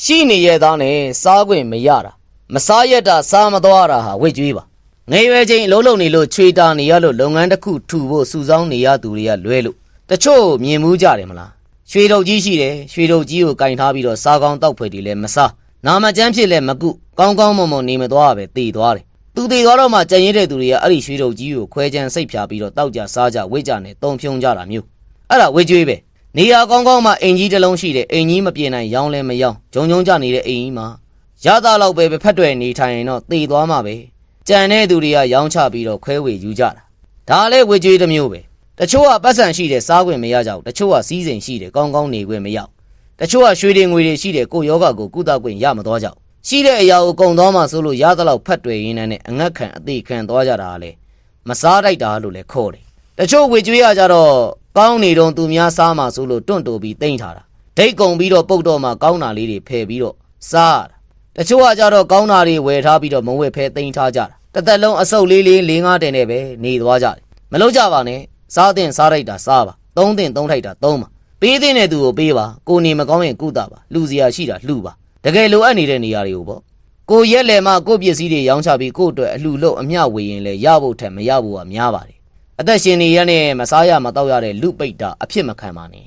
ရှိနေရသားနဲ့စားခွင့်မရတာမစားရတာစားမသွားတာဟာဝိတ်ကြွေးပါငယ်ရွယ်ချင်းအလုံးလုံးနေလို့ချွေတာနေရလို့လုပ်ငန်းတစ်ခုထူဖို့စူဆောင်းနေရသူတွေကလွဲလို့တချို့မြင်မှုကြတယ်မလားရွှေတုပ်ကြီးရှိတယ်ရွှေတုပ်ကြီးကိုကင်ထားပြီးတော့စားကောင်းတောက်ဖွယ်တွေလည်းမစားနာမကျန်းဖြစ်လည်းမကုကောင်းကောင်းမွန်မွန်နေမသွားပဲတည်သွားတယ်သူတည်သွားတော့မှကြံရင်တဲ့သူတွေကအဲ့ဒီရွှေတုပ်ကြီးကိုခွဲချမ်းစိတ်ဖြာပြီးတော့တောက်ကြစားကြဝိတ်ကြနဲ့တုံဖြုံကြတာမျိုးအဲ့ဒါဝိတ်ကြွေးပဲ နေရာကောင်းကောင်းမှာအိမ်ကြီးတစ်လုံးရှိတယ်အိမ်ကြီးမပြေနိုင်ရောင်းလဲမရောင်းဂျုံဂျုံကြနေတဲ့အိမ်ကြီးမှာရတာလောက်ပဲပဲဖက်တွယ်နေထိုင်ရင်တော့သေသွားမှာပဲကြံတဲ့သူတွေကရောင်းချပြီးတော့ခွဲဝေယူကြတာဒါလည်းဝေကြွေးတစ်မျိုးပဲတချို့ကပတ်စံရှိတယ်စားခွင့်မရကြဘူးတချို့ကစီးစိမ်ရှိတယ်ကောင်းကောင်းနေခွင့်မရဘူးတချို့ကရွှေတွေငွေတွေရှိတယ်ကိုယ့်ယောဂကိုကုသခွင့်ရမသွားကြဘူးရှိတဲ့အရာကိုကုန်သွားမှဆိုလို့ရသလောက်ဖက်တွယ်ရင်းနဲ့အငတ်ခံအသေးခံသွားကြတာကလေမစားတိုက်တာလို့လည်းခေါ်တယ်တချို့ဝေကျွေးရကြတော့ ကောင်းနေတော့သူများစားမှဆိုလို့တွန့်တိုပြီးတိမ့်ထားတာဒိတ်ကုံပြီးတော့ပုတ်တော့မှကောင်းတာလေးတွေဖယ်ပြီးတော့စားရတာတချို့ကကြတော့ကောင်းတာတွေဝယ်ထားပြီးတော့မဝယ်ဖဲတိမ့်ထားကြတာတစ်သက်လုံးအဆုပ်လေးလေးလေးငါးတင်နဲ့ပဲနေသွားကြတယ်မလို့ကြပါနဲ့စားတင်စားလိုက်တာစားပါသုံးတင်သုံးထိုက်တာသုံးပါပေးတဲ့တဲ့သူကိုပေးပါကိုနေမကောင်းရင်ကုသပါလူစရာရှိတာလှူပါတကယ်လိုအပ်နေတဲ့နေရာတွေကိုပေါ့ကိုရက်လေမှကိုပစ္စည်းတွေရောင်းချပြီးကိုအတွက်အလှလို့အမျှဝေရင်လည်းရဖို့ထက်မရဖို့ကများပါတယ် အသက်ရှင်နေရနဲ့မစားရမတော့ရတဲ့လူပိတ်တာအဖြစ်မခံပါနဲ့